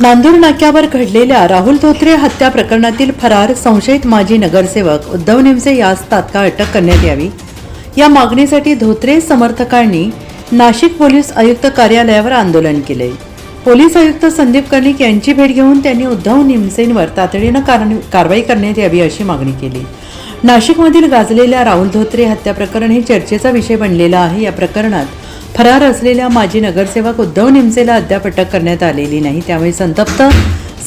नांदूर नाक्यावर घडलेल्या राहुल धोत्रे हत्या प्रकरणातील फरार संशयित माजी नगरसेवक उद्धव निमसे यास तात्काळ अटक करण्यात यावी. या मागणीसाठी धोत्रे समर्थकांनी नाशिक पोलीस आयुक्त कार्यालयावर आंदोलन केले. पोलीस आयुक्त संदीप कर्णिक यांची भेट घेऊन त्यांनी उद्धव निमसेंवर तातडीनं कार- कारवाई करण्यात यावी अशी मागणी केली. नाशिकमधील गाजलेल्या राहुल धोत्रे हत्या प्रकरण हे चर्चेचा विषय बनलेला आहे. या प्रकरणात फरार असलेल्या माजी नगरसेवक उद्धव निमसेला अद्याप अटक करण्यात आलेली नाही. त्यामुळे संतप्त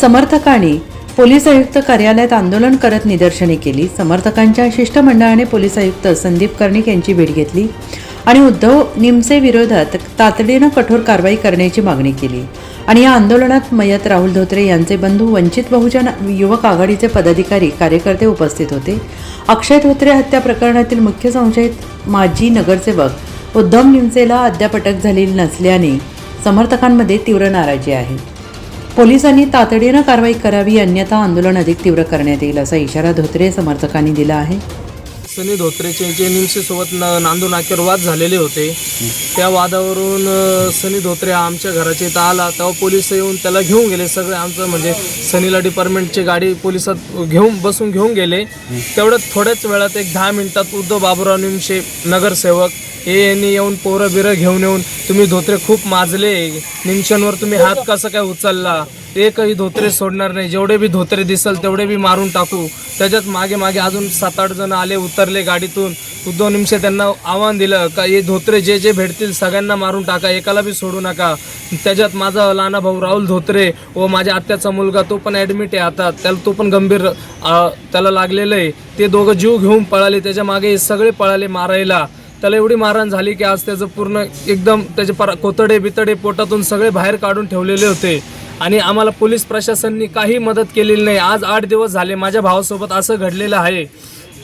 समर्थकांनी पोलीस आयुक्त कार्यालयात आंदोलन करत निदर्शने केली. समर्थकांच्या शिष्टमंडळाने पोलीस आयुक्त संदीप कर्णिक यांची भेट घेतली आणि उद्धव निमसे विरोधात तातडीनं कठोर कारवाई करण्याची मागणी केली आणि या आंदोलनात मयत राहुल धोत्रे यांचे बंधू वंचित बहुजन युवक आघाडीचे पदाधिकारी कार्यकर्ते उपस्थित होते. अक्षय धोत्रे हत्या प्रकरणातील मुख्य संशयित माजी नगरसेवक उद्धव निमसेला अद्याप अटक झालेली नसल्याने समर्थकांमध्ये तीव्र नाराजी आहे. पोलिसांनी तातडीनं कारवाई करावी अन्यथा आंदोलन अधिक तीव्र करण्यात येईल असा इशारा धोत्रे समर्थकांनी दिला आहे. सनी धोत्रेचे जे निमसेसोबत न नांदूर वाद झालेले होते त्या वादावरून सनी धोत्रे हा आमच्या घराच्या इथं आला तेव्हा पोलीस येऊन त्याला घेऊन गेले. सगळे आमचं म्हणजे सनीला डिपार्टमेंटची गाडी पोलिसात घेऊन बसून घेऊन गेले. तेवढ्यात थोड्याच वेळात एक दहा मिनिटात उद्धव बाबूराव निमसे नगरसेवक हे यांनी येऊन पोरं बिरं घेऊन येऊन तुम्ही धोत्रे खूप माजले. निमशांवर तुम्ही हात कसं काय उचलला? एकही धोत्रे सोडणार नाही. जेवढे बी धोत्रे दिसल तेवढे बी मारून टाकू. त्याच्यात मागे मागे अजून सात आठ जण आले उतरले गाडीतून. उद्धव निमिष त्यांना आव्हान दिलं का हे धोत्रे जे जे भेटतील सगळ्यांना मारून टाका एकाला बी सोडू नका. त्याच्यात माझा लहाना भाऊ राहुल धोत्रे व माझ्या आत्याचा मुलगा तो पण ॲडमिट आहे आता. त्याला तो पण गंभीर त्याला लागलेलं आहे. ते दोघं जीव घेऊन पळाले. त्याच्यामागे हे सगळे पळाले मारायला. त्याला एवढी मारहाण झाली की आज त्याचं पूर्ण एकदम त्याचे पर कोतडे बितडे पोटातून सगळे बाहेर काढून ठेवलेले होते. आणि आम्हाला पोलीस प्रशासननी काही मदत केलेली नाही. आज आठ दिवस झाले माझ्या भावासोबत असं घडलेलं आहे.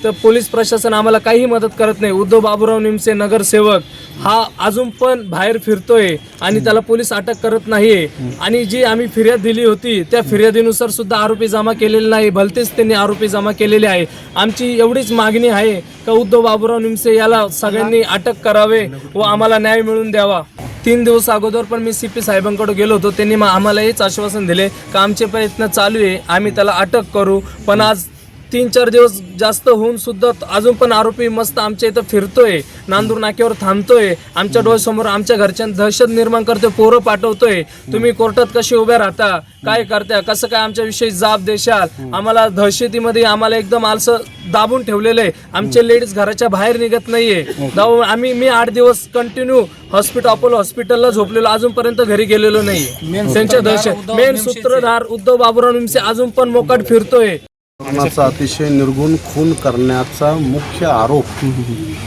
तर पोलीस प्रशासन आम्हाला काही मदत करत नाही. उद्धव बाबूराव निमसे नगरसेवक हा अजून पण बाहेर फिरतोय आणि त्याला पोलीस अटक करत नाहीये. आणि जी आम्ही फिर्याद दिली होती त्या फिर्यादीनुसार सुद्धा आरोपी जमा केलेले नाही. भलतेच त्यांनी आरोपी जमा केलेले आहे. आमची एवढीच मागणी आहे का उद्धव बाबूराव निमसे याला सगळ्यांनी अटक करावे व आम्हाला न्याय मिळवून द्यावा. तीन दिवस अगोदर पण मी सी पी साहेबांकडे गेलो होतो. त्यांनी आम्हाला हेच आश्वासन दिले का आमचे प्रयत्न चालू आहे. आम्ही त्याला अटक करू. पण आज तीन चार दिवस जास्त होऊन सुद्धा अजून पण आरोपी मस्त आमच्या इथं फिरतोय. नांदूर नाक्यावर थांबतोय. आमच्या डोळ्यासमोर आमच्या घरच्यां दहशत निर्माण करतोय पोरं पाठवतोय. तुम्ही कोर्टात कसे उभे राहता? काय करता कसं काय आमच्या विषयी जाब देशाल? आम्हाला दहशतीमध्ये आम्हाला एकदम आलसं दाबून ठेवलेलं आहे. आमचे लेडीज घराच्या बाहेर निघत नाहीये. दाबून आम्ही मी आठ दिवस कंटिन्यू हॉस्पिटल अपोलो हॉस्पिटलला झोपलेलो. अजूनपर्यंत घरी गेलेलो नाही त्यांच्या दहशत मेन सूत्रधार उद्धव बाबूराव निमसे अजून पण मोकाट फिरतोय. कोणाचा अतिशय निर्गुण खून करण्याचा मुख्य आरोप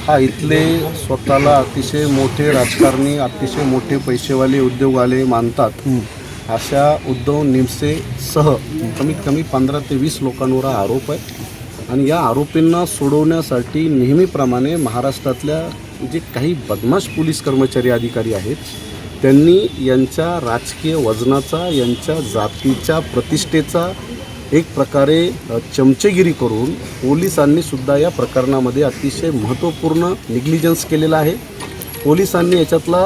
हा इथले स्वतःला अतिशय मोठे राजकारणी अतिशय मोठे पैसेवाले उद्योगवाले मानतात. अशा उद्धव निमसेसह कमीत कमी पंधरा ते वीस लोकांवर हा आरोप आहे. आणि या आरोपींना सोडवण्यासाठी नेहमीप्रमाणे महाराष्ट्रातल्या जे काही बदमाश पोलीस कर्मचारी अधिकारी आहेत त्यांनी यांच्या राजकीय वजनाचा यांच्या जातीच्या प्रतिष्ठेचा एक प्रकारे चमचेगिरी करून पोलिसांनी सुद्धा या प्रकरणामध्ये अतिशय महत्त्वपूर्ण निग्लिजन्स केलेला आहे. पोलिसांनी याच्यातला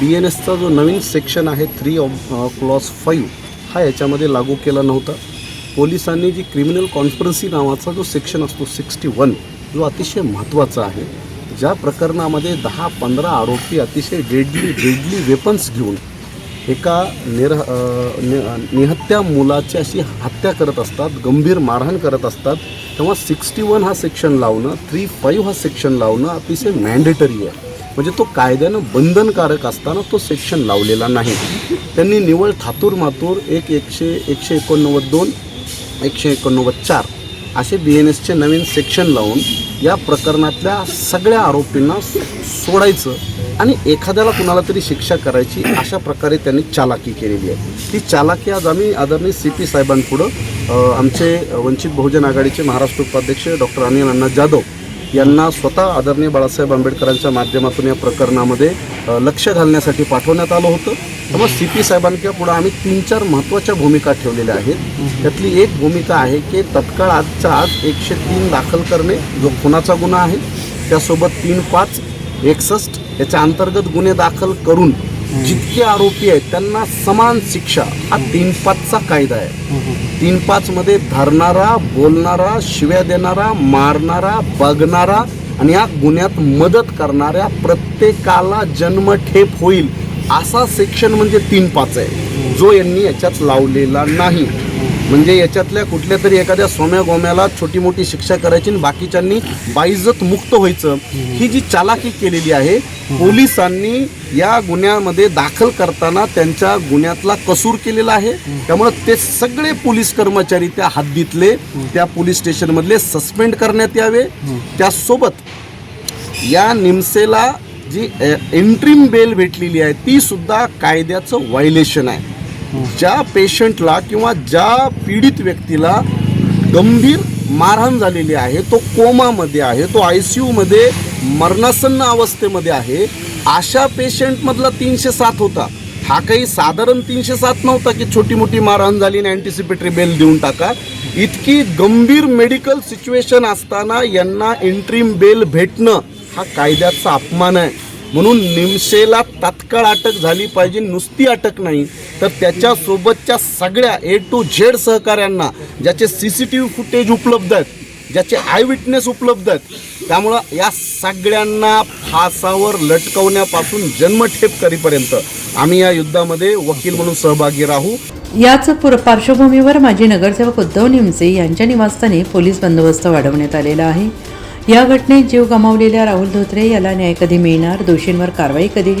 बी एन एसचा जो नवीन सेक्शन आहे थ्री ऑफ क्लॉस फाईव्ह हा याच्यामध्ये लागू केला नव्हता. पोलिसांनी जी क्रिमिनल कॉन्स्परन्सी नावाचा जो सेक्शन असतो सिक्स्टी वन जो अतिशय महत्त्वाचा आहे. ज्या प्रकरणामध्ये दहा पंधरा आरोपी अतिशय डेडली डेडली वेपन्स घेऊन एका निरह नि- निहत्या मुलाची अशी हत्या करत असतात गंभीर मारहाण करत असतात. तेव्हा सिक्स्टी वन हा सेक्शन लावणं थ्री फाईव्ह हा सेक्शन लावणं अतिशय मॅन्डेटरी आहे. म्हणजे तो कायद्यानं बंधनकारक असताना तो सेक्शन लावलेला नाही. त्यांनी निवळ थातूर मातूर एक एकशे एकशे एकोणनव्वद दोन एकशे एकोणनव्वद चार असे बी एन एसचे नवीन सेक्शन लावून या प्रकरणातल्या सगळ्या आरोपींना सोडायचं. आणि एखाद्याला कुणाला तरी शिक्षा करायची अशा प्रकारे त्यांनी चालाकी केलेली आहे. ती चालाकी आज आम्ही आदरणीय सी पी साहेबांपुढं आमचे वंचित बहुजन आघाडीचे महाराष्ट्र उपाध्यक्ष डॉक्टर अनिल अण्णा जाधव यांना स्वतः आदरणीय बाळासाहेब आंबेडकरांच्या माध्यमातून या प्रकरणामध्ये लक्ष घालण्यासाठी पाठवण्यात आलं होतं. त्यामुळे सी पी साहेबांच्या पुढं आम्ही तीन चार महत्त्वाच्या भूमिका ठेवलेल्या आहेत. त्यातली एक भूमिका आहे की तत्काळ आजच्या आज एकशे तीन दाखल करणे जो खुनाचा गुन्हा आहे त्यासोबत तीन पाच एकसष्ट याच्या अंतर्गत गुन्हे दाखल करून जितके आरोपी आहेत त्यांना समान शिक्षा हा तीन पाचचा कायदा आहे. तीन पाच मध्ये धरणारा बोलणारा शिव्या देणारा मारणारा बघणारा आणि या गुन्ह्यात मदत करणाऱ्या प्रत्येकाला जन्मठेप होईल असा सेक्शन म्हणजे तीन पाच आहे. जो यांनी याच्यात लावलेला नाही. म्हणजे याच्यातल्या कुठल्या तरी एखाद्या सोम्या गोम्याला छोटी मोठी शिक्षा करायची आणि बाकीच्यांनी बाईजत मुक्त व्हायचं ही जी चालाकी केलेली आहे पोलिसांनी या गुन्ह्यामध्ये दाखल करताना त्यांच्या गुन्ह्यातला कसूर केलेला आहे. त्यामुळे ते सगळे पोलीस कर्मचारी त्या हद्दीतले त्या पोलीस स्टेशनमधले सस्पेंड करण्यात यावे. त्यासोबत या निमसेला जी एंट्रीम बेल भेटलेली आहे ती सुद्धा कायद्याचं व्हायलेशन आहे. ज्या पेशंटला किंवा ज्या पीडित व्यक्तीला गंभीर मारहाण झालेली आहे तो कोमामध्ये आहे तो आय सी यूमध्ये मरणासन्न अवस्थेमध्ये आहे. अशा पेशंटमधला तीनशे सात होता. हा काही साधारण तीनशे सात नव्हता की छोटी मोठी मारहाण झाली आणि अँटिसिपेटरी बेल देऊन टाका. इतकी गंभीर मेडिकल सिच्युएशन असताना यांना एंट्रीम बेल भेटणं हा कायद्याचा अपमान आहे. म्हणून निमशेला तात्काळ अटक झाली पाहिजे नुसती अटक नाही. तर त्याच्यासोबतच्या सगळ्या ए टू झेड सहकाऱ्यांना ज्याचे C C T V footage उपलब्ध आहेत ज्याचे आय विटनेस उपलब्ध आहेत. त्यामुळं या सगळ्यांना फासावर लटकवण्यापासून जन्मठेप करीपर्यंत आम्ही या युद्धामध्ये वकील म्हणून सहभागी राहू. याच पूर पार्श्वभूमीवर माजी नगरसेवक उद्धव निमसे यांच्या निवासस्थानी पोलीस बंदोबस्त वाढवण्यात आलेला आहे. या घटनेत जीव गमावलेल्या राहुल धोत्रे याला न्याय कधी मिळणार दोषींवर कारवाई कधी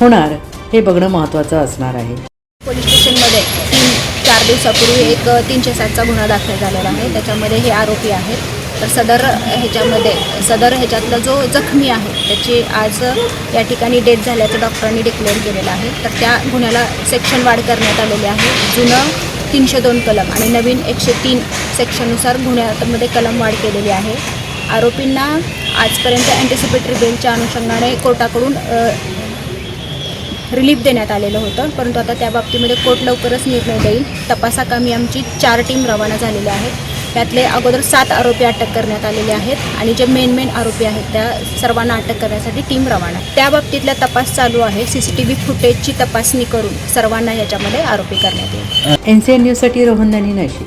होणार हे बघणं महत्त्वाचं असणार आहे. पोलीस स्टेशनमध्ये तीन चार दिवसापूर्वी एक तीनशे सातचा गुन्हा दाखल झालेला आहे. त्याच्यामध्ये हे आरोपी आहेत. तर सदर ह्याच्यामध्ये सदर ह्याच्यातला जो जखमी आहे त्याची आज या ठिकाणी डेथ झाल्याचं डॉक्टरांनी डिक्लेअर केलेलं आहे. तर त्या गुन्ह्याला सेक्शन वाढ करण्यात आलेली आहे. जुनं तीनशे दोन कलम आणि नवीन एकशे तीन सेक्शननुसार गुन्ह्यामध्ये कलम वाढ केलेली आहे. आरोपींना आजपर्यंत अँटिसिपेटरी बेलच्या अनुषंगाने कोर्टाकडून रिलीफ देण्यात आलेलं होतं. परंतु आता त्या बाबतीमध्ये कोर्ट लवकरच निर्णय देईल. तपासाकामी आमची चार टीम रवाना झालेल्या आहेत. त्यातले अगोदर सात आरोपी अटक करण्यात आलेले आहेत आणि जे मेन मेन आरोपी आहेत त्या सर्वांना अटक करण्यासाठी टीम रवाना त्या बाबतीतला तपास चालू आहे. सी सी टी व्ही फुटेजची तपासणी करून सर्वांना याच्यामध्ये आरोपी करण्यात येईल. एन सी एन न्यूजसाठी रोहन दानी नाशिक.